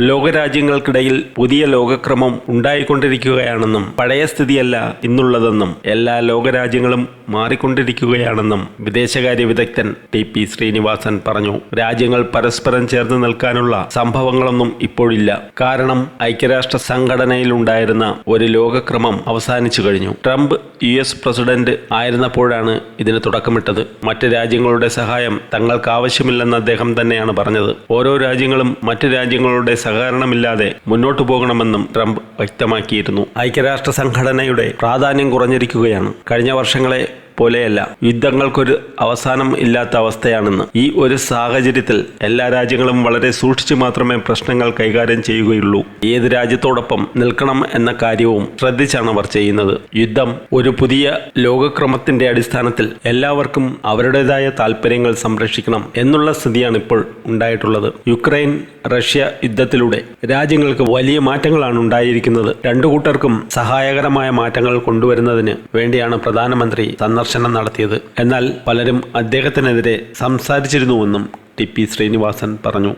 ലോകരാജ്യങ്ങൾക്കിടയിൽ പുതിയ ലോകക്രമം ഉണ്ടായിക്കൊണ്ടിരിക്കുകയാണെന്നും പഴയ സ്ഥിതിയല്ല ഇന്നുള്ളതെന്നും എല്ലാ ലോകരാജ്യങ്ങളും മാറിക്കൊണ്ടിരിക്കുകയാണെന്നും വിദേശകാര്യ വിദഗ്ധൻ ടി പി ശ്രീനിവാസൻ പറഞ്ഞു. രാജ്യങ്ങൾ പരസ്പരം ചേർന്ന് നിൽക്കാനുള്ള സംഭവങ്ങളൊന്നും ഇപ്പോഴില്ല. കാരണം ഐക്യരാഷ്ട്ര സംഘടനയിലുണ്ടായിരുന്ന ഒരു ലോകക്രമം അവസാനിച്ചു കഴിഞ്ഞു. ട്രംപ് യു എസ് പ്രസിഡന്റ് ആയിരുന്നപ്പോഴാണ് ഇതിന് തുടക്കമിട്ടത്. മറ്റ് രാജ്യങ്ങളുടെ സഹായം തങ്ങൾക്ക് ആവശ്യമില്ലെന്ന് അദ്ദേഹം തന്നെയാണ് പറഞ്ഞത്. ഓരോ രാജ്യങ്ങളും മറ്റു രാജ്യങ്ങളുടെ സഹകരണമില്ലാതെ മുന്നോട്ടു പോകണമെന്നും ട്രംപ് വ്യക്തമാക്കിയിരുന്നു. ഐക്യരാഷ്ട്ര സംഘടനയുടെ പ്രാധാന്യം കുറഞ്ഞിരിക്കുകയാണ്. കഴിഞ്ഞ വർഷങ്ങളെ പോലെയല്ല. യുദ്ധങ്ങൾക്കൊരു അവസാനം ഇല്ലാത്ത അവസ്ഥയാണെന്ന്. ഈ ഒരു സാഹചര്യത്തിൽ എല്ലാ രാജ്യങ്ങളും വളരെ സൂക്ഷിച്ചു മാത്രമേ പ്രശ്നങ്ങൾ കൈകാര്യം ചെയ്യുകയുള്ളൂ. ഏത് രാജ്യത്തോടൊപ്പം നിൽക്കണം എന്ന കാര്യവും ശ്രദ്ധിച്ചാണ് അവർ ചെയ്യുന്നത്. യുദ്ധം ഒരു പുതിയ ലോകക്രമത്തിന്റെ അടിസ്ഥാനത്തിൽ എല്ലാവർക്കും അവരുടേതായ താല്പര്യങ്ങൾ സംരക്ഷിക്കണം എന്നുള്ള സ്ഥിതിയാണ് ഇപ്പോൾ ഉണ്ടായിട്ടുള്ളത്. യുക്രൈൻ റഷ്യ യുദ്ധത്തിലൂടെ രാജ്യങ്ങൾക്ക് വലിയ മാറ്റങ്ങളാണ് ഉണ്ടായിരിക്കുന്നത്. രണ്ടു കൂട്ടർക്കും സഹായകരമായ മാറ്റങ്ങൾ കൊണ്ടുവരുന്നതിന് വേണ്ടിയാണ് പ്രധാനമന്ത്രി സന്ദർശനം നടത്തിയത്. എന്നാൽ പലരും അദ്ദേഹത്തിനെതിരെ സംസാരിച്ചിരുന്നുവെന്നും ടി പി ശ്രീനിവാസൻ പറഞ്ഞു.